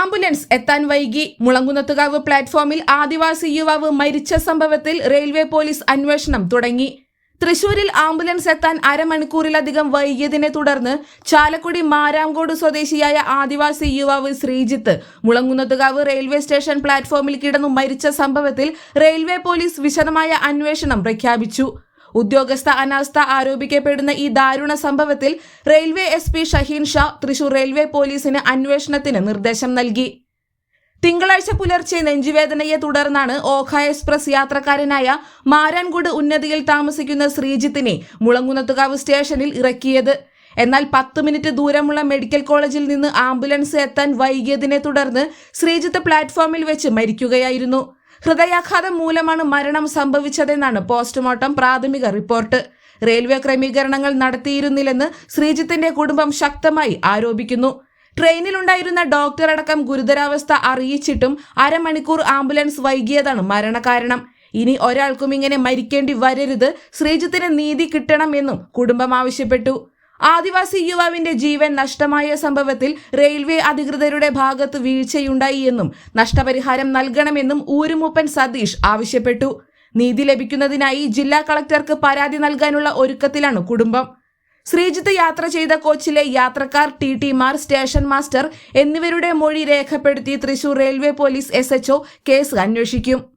Ambulance എത്താൻ വൈകി. മുളങ്കുന്നത്തുകാവ് പ്ലാറ്റ്ഫോമിൽ ആദിവാസി യുവാവ് മരിച്ച സംഭവത്തിൽ റെയിൽവേ പോലീസ് അന്വേഷണം തുടങ്ങി. തൃശൂരിൽ ആംബുലൻസ് എത്താൻ അരമണിക്കൂറിലധികം വൈകിയതിനെ തുടർന്ന് ചാലക്കുടി മാരാംകോട് സ്വദേശിയായ ആദിവാസി യുവാവ് ശ്രീജിത്ത് മുളങ്കുന്നത്തുകാവ് റെയിൽവേ സ്റ്റേഷൻ പ്ലാറ്റ്ഫോമിൽ കിടന്നു മരിച്ച സംഭവത്തിൽ റെയിൽവേ പോലീസ് വിശദമായ അന്വേഷണം പ്രഖ്യാപിച്ചു. ഉദ്യോഗസ്ഥ അനാസ്ഥ ആരോപിക്കപ്പെടുന്ന ഈ ദാരുണ സംഭവത്തിൽ railway S P Shaheen Shah Thrissur railway പോലീസിന് അന്വേഷണത്തിന് നിർദ്ദേശം നൽകി. തിങ്കളാഴ്ച പുലർച്ചെ നെഞ്ചുവേദനയെ തുടർന്നാണ് ഓഖ എക്സ്പ്രസ് യാത്രക്കാരനായ മാരാൻകുട് ഉന്നതിയിൽ താമസിക്കുന്ന ശ്രീജിത്തിനെ മുളങ്കുന്നത്തുകാവ് സ്റ്റേഷനിൽ ഇറക്കിയത്. എന്നാൽ പത്ത് മിനിറ്റ് ദൂരമുള്ള മെഡിക്കൽ കോളേജിൽ നിന്ന് ആംബുലൻസ് എത്താൻ വൈകിയതിനെ തുടർന്ന് ശ്രീജിത്ത് പ്ലാറ്റ്ഫോമിൽ വെച്ച് മരിക്കുകയായിരുന്നു. ഹൃദയാഘാതം മൂലമാണ് മരണം സംഭവിച്ചതെന്നാണ് പോസ്റ്റ്മോർട്ടം പ്രാഥമിക റിപ്പോർട്ട്. റെയിൽവേ ക്രമീകരണങ്ങൾ നടത്തിയിരുന്നില്ലെന്ന് ശ്രീജിത്തിന്റെ കുടുംബം ശക്തമായി ആരോപിക്കുന്നു. ട്രെയിനിലുണ്ടായിരുന്ന ഡോക്ടർ അടക്കം ഗുരുതരാവസ്ഥ അറിയിച്ചിട്ടും അരമണിക്കൂർ ആംബുലൻസ് വൈകിയതാണ് മരണകാരണം. ഇനി ഒരാൾക്കും ഇങ്ങനെ മരിക്കേണ്ടി വരരുത് ശ്രീജിത്തിന് നീതി കിട്ടണമെന്നും കുടുംബം ആവശ്യപ്പെട്ടു. ആദിവാസി യുവാവിന്റെ ജീവൻ നഷ്ടമായ സംഭവത്തിൽ റെയിൽവേ അധികൃതരുടെ ഭാഗത്ത് വീഴ്ചയുണ്ടായി എന്നും നഷ്ടപരിഹാരം നൽകണമെന്നും ഊരുമൂപ്പൻ സതീഷ് ആവശ്യപ്പെട്ടു. നീതി ലഭിക്കുന്നതിനായി ജില്ലാ കളക്ടർക്ക് പരാതി നൽകാനുള്ള ഒരുക്കത്തിലാണ് കുടുംബം. ശ്രീജിത്ത് യാത്ര ചെയ്ത കോച്ചിലെ യാത്രക്കാർ ടി ടിമാർ സ്റ്റേഷൻ മാസ്റ്റർ എന്നിവരുടെ മൊഴി രേഖപ്പെടുത്തി Thrissur railway police S case അന്വേഷിക്കും.